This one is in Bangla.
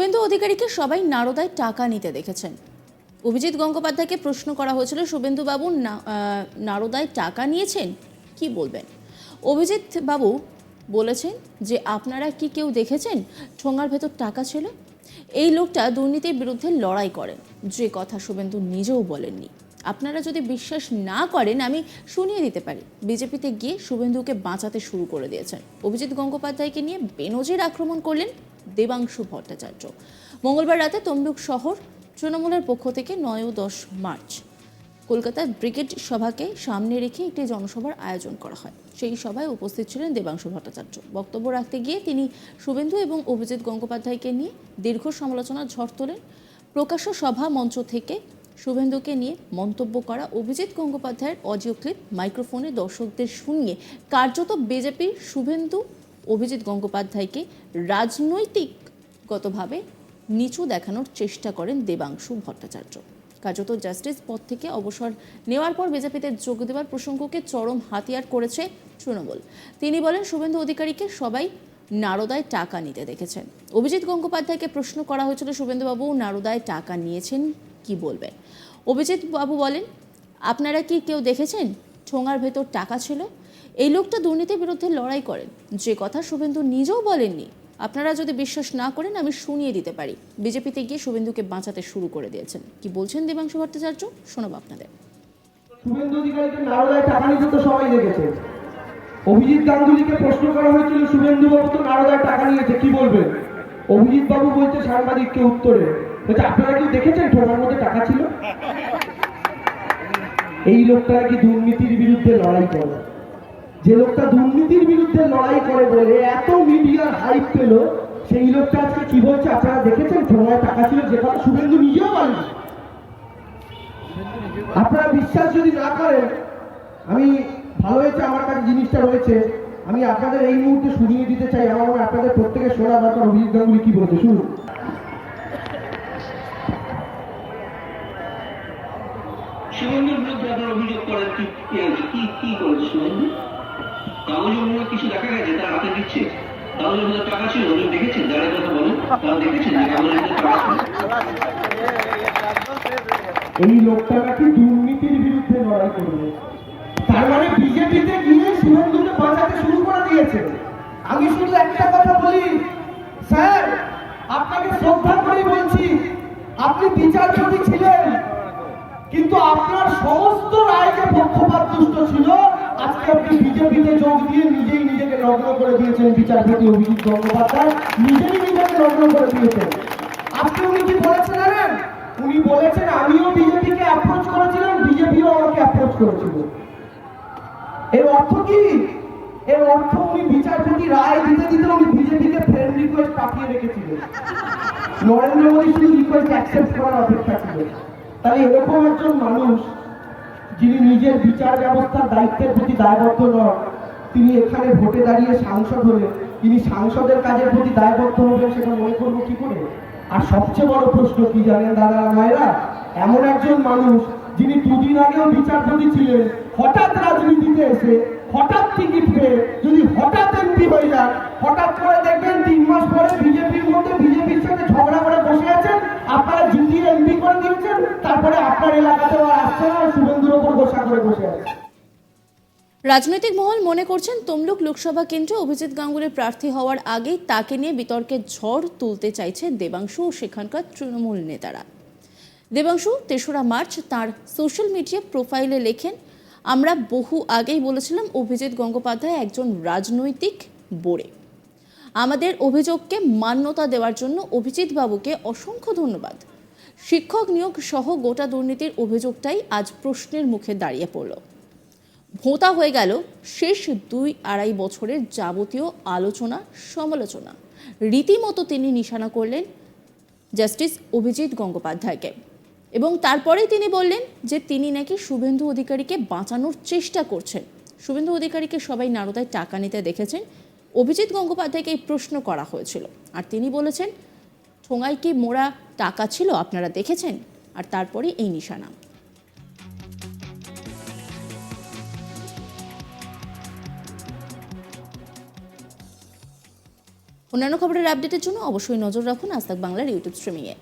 শুভেন্দু অধিকারীকে সবাই নারদায় টাকা নিতে দেখেছেন। অভিজিৎ গঙ্গোপাধ্যায়কে প্রশ্ন করা হয়েছিল শুভেন্দু বাবু না- নারদায় টাকা নিয়েছেন? কি বলবেন? অভিজিৎ বাবু বলেছেন যে, আপনারা কি কেউ দেখেছেন? ঠোঙার ভেতর টাকা ছিল? এই লোকটা দুর্নীতির বিরুদ্ধে লড়াই করেন। যে কথা শুভেন্দু নিজেও বলেননি। আপনারা যদি বিশ্বাস না করেন, আমি শুনিয়ে দিতে পারি। বিজেপিতে গিয়ে শুভেন্দুকে বাঁচাতে শুরু করে দিয়েছেন। অভিজিৎ গঙ্গোপাধ্যায়কে নিয়ে বেনজির আক্রমণ করলেন দেবাংশু ভট্টাচার্য। মঙ্গলবার রাতে তমলুক শহর তৃণমূলের পক্ষ থেকে নয় ও দশ মার্চ কলকাতার ব্রিগেড সভাকে সামনে রেখে একটি জনসভার আয়োজন করা হয়। সেই সভায় উপস্থিত ছিলেন দেবাংশু ভট্টাচার্য। বক্তব্য রাখতে গিয়ে তিনি শুভেন্দু এবং অভিজিৎ গঙ্গোপাধ্যায়কে নিয়ে দীর্ঘ সমালোচনার ঝড় তোলেন। প্রকাশ্য সভা মঞ্চ থেকে শুভেন্দুকে নিয়ে মন্তব্য করা অভিজিৎ গঙ্গোপাধ্যায়ের অডিও ক্লিপ মাইক্রোফোনে দর্শকদের শুনিয়ে কার্যত বিজেপির শুভেন্দু অভিজিৎ গঙ্গোপাধ্যায়কে রাজনৈতিকগতভাবে নিচু দেখানোর চেষ্টা করেন দেবাংশু ভট্টাচার্য। কার্যত জাস্টিস পদ থেকে অবসর নেওয়ার পর বিজেপিতে যোগ দেওয়ার প্রসঙ্গকে চরম হাতিয়ার করেছে তৃণমূল। তিনি বলেন, শুভেন্দু অধিকারীকে সবাই নারদায় টাকা নিতে দেখেছেন। অভিজিৎ গঙ্গোপাধ্যায়কে প্রশ্ন করা হয়েছিল, শুভেন্দুবাবু, নারদায় টাকা নিয়েছেন কি বলবেন? অভিজিৎ বাবু বলেন, আপনারা কি কেউ দেখেছেন? ঠোঙার ভেতর টাকা ছিল? এই লোকটা দুর্নীতির বিরুদ্ধে লড়াই করেন। যে কথা শুভেন্দু নিজেও বলেননি, আপনারা যদি বিশ্বাস না করেন, আমি শুনিয়ে দিতে পারি। বিজেপিতে গিয়ে শুভেন্দুকে বাঁচাতে শুরু করে দিয়েছেন। কি বলছেন দেবাংশু ভট্টাচার্য? শোনাবো আপনাদের। শুভেন্দু অধিকারীকে সবাই দেখেছে। অভিজিৎ গাঙ্গুলিকে প্রশ্ন করা হয়েছিল শুভেন্দু বাবু তো নারদায় টাকা নিয়েছে, কি বলবেন? অভিজিৎ বাবু বলছে, সাংবাদিককে উত্তরে। বলছে, আপনারা কি দেখেছেন? ঠোঙার মধ্যে টাকা ছিল? এই লোকটা কি দুর্নীতির বিরুদ্ধে লড়াই করে? যে লোকটা দুর্নীতির বিরুদ্ধে লড়াই করে বলে এত মিডিয়ার হাইপ পেল, সেই লোকটা আজকে কি বলছে? আপনারা দেখেছেন? ঠোঙায় টাকা ছিল, যে কথা শুভেন্দু নিজেও বলেনি। আপনারা বিশ্বাস যদি না করেন, আমি ভালো হয়েছে, আমার কাছে জিনিসটা রয়েছে। আমি আপনাদের এই মুহূর্তে শুনিয়ে দিতে চাই, আমার মনে আপনাদের প্রত্যেকের শোনা দরকার। অভিজিৎ গাঙ্গুলি কি বলছে? শুনুন। শুভেন্দুর বিরুদ্ধে আপনারা অভিযোগ করেন, কি কি কি কি করেছে শুভেন্দু? কাগজ কিছু দেখা গেছে, তার হাতে দিচ্ছে। টাকা ছিল দেখেছেন কথা তারা দেখেছেন যে টাকা এই দুর্নীতির বিরুদ্ধে লড়াই করবে। তার মানে বিজেপিতে গিয়ে বাঁচাতে শুরু করে দিয়েছে। আমি শুধু একটা কথা বলি, স্যার, আপনাকে শ্রদ্ধা করে বলছি, আপনি বিচারপতি ছিলেন, কিন্তু আপনার সমস্ত রায় যে পক্ষপাত দুষ্ট ছিল আজকে বিজেপিতে যোগ দিয়ে নিজেই নিজেকে নগ্ন করে দিয়েছেন বিচারপতি অভিজিৎ গঙ্গোপাধ্যায়। নিজেই নিজেকে নগ্ন করে দিয়েছেন। আজকে উনি কি বলেছেন জানেন? উনি বলেছেন, আমিও বিজেপিকে অ্যাপ্রোচ করেছিলাম, বিজেপিও আমাকে অ্যাপ্রোচ করেছিল। এর অর্থ কি? এর অর্থ উনি বিচারপতি রায় দিতে দিতে উনি বিজেপিকে ফ্রেন্ড রিকোয়েস্ট পাঠিয়ে রেখেছিলেন। নরেন্দ্র মোদী শুধু রিকোয়েস্ট অ্যাকসেপ্ট করার অপেক্ষা ছিল। তাই এরকম একজন মানুষ যিনি নিজের বিচার ব্যবস্থার দায়িত্বের প্রতি দায়বদ্ধ নন, তিনি এখানে ভোটে দাঁড়িয়ে সাংসদ হলে তিনি সাংসদের কাজের প্রতি দায়বদ্ধ হবেন সেটা মনে করব কি করে? আর সবচেয়ে বড় প্রশ্ন কি জানেন দাদা মায়েরা? এমন একজন মানুষ যিনি দুদিন আগেও বিচারপতি ছিলেন, হঠাৎ রাজনীতিতে এসে, হঠাৎ টিকিট পেয়ে, যদি হঠাৎ এমপি হয়ে যান, হঠাৎ করে দেখবেন তিন মাস পরে বিজেপির মধ্যে বিজেপির সাথে ঝগড়া করে বসে তারপরে আপনার এলাকাতেও আসছে না শুভেন্দুর ওপর গোসা করে বসে আছে। রাজনৈতিক মহল মনে করছেন তমলুক লোকসভা কেন্দ্রে অভিজিৎ গাঙ্গুলির প্রার্থী হওয়ার আগেই তাকে নিয়ে বিতর্কের ঝড় তুলতে চাইছে দেবাংশু ও সেখানকার তৃণমূল নেতারা। দেবাংশু, তেসরা মার্চ তার সোশ্যাল মিডিয়া প্রোফাইলে লেখেন, আমরা বহু আগেই বলেছিলাম অভিজিৎ গঙ্গোপাধ্যায় একজন রাজনৈতিক বোড়ে আমাদের অভিযোগকে মান্যতা দেওয়ার জন্য অভিজিৎ বাবুকে অসংখ্য ধন্যবাদ। শিক্ষক নিয়োগ সহ গোটা দুর্নীতির অভিযোগটাই আজ প্রশ্নের মুখে দাঁড়িয়ে পড়ল। ভোঁতা হয়ে গেল শেষ দুই আড়াই বছরের যাবতীয় আলোচনা, সমালোচনা। রীতিমতো তিনি নিশানা করলেন জাস্টিস অভিজিৎ গঙ্গোপাধ্যায়কে এবং তারপরেই তিনি বললেন যে তিনি নাকি শুভেন্দু অধিকারীকে বাঁচানোর চেষ্টা করছেন। শুভেন্দু অধিকারীকে সবাই নারদায় টাকা নিতে দেখেছেন। অভিজিৎ গঙ্গোপাধ্যায়কে এই প্রশ্ন করা হয়েছিল। আর তিনি বলেছেন ঠোঙায় কি মোড়া টাকা ছিল আপনারা দেখেছেন? আর তারপরে এই নিশানা। অন্যান্য খবরের আপডেটের জন্য অবশ্যই নজর রাখুন আজ বাংলার ইউটিউব স্ট্রিমিংয়ে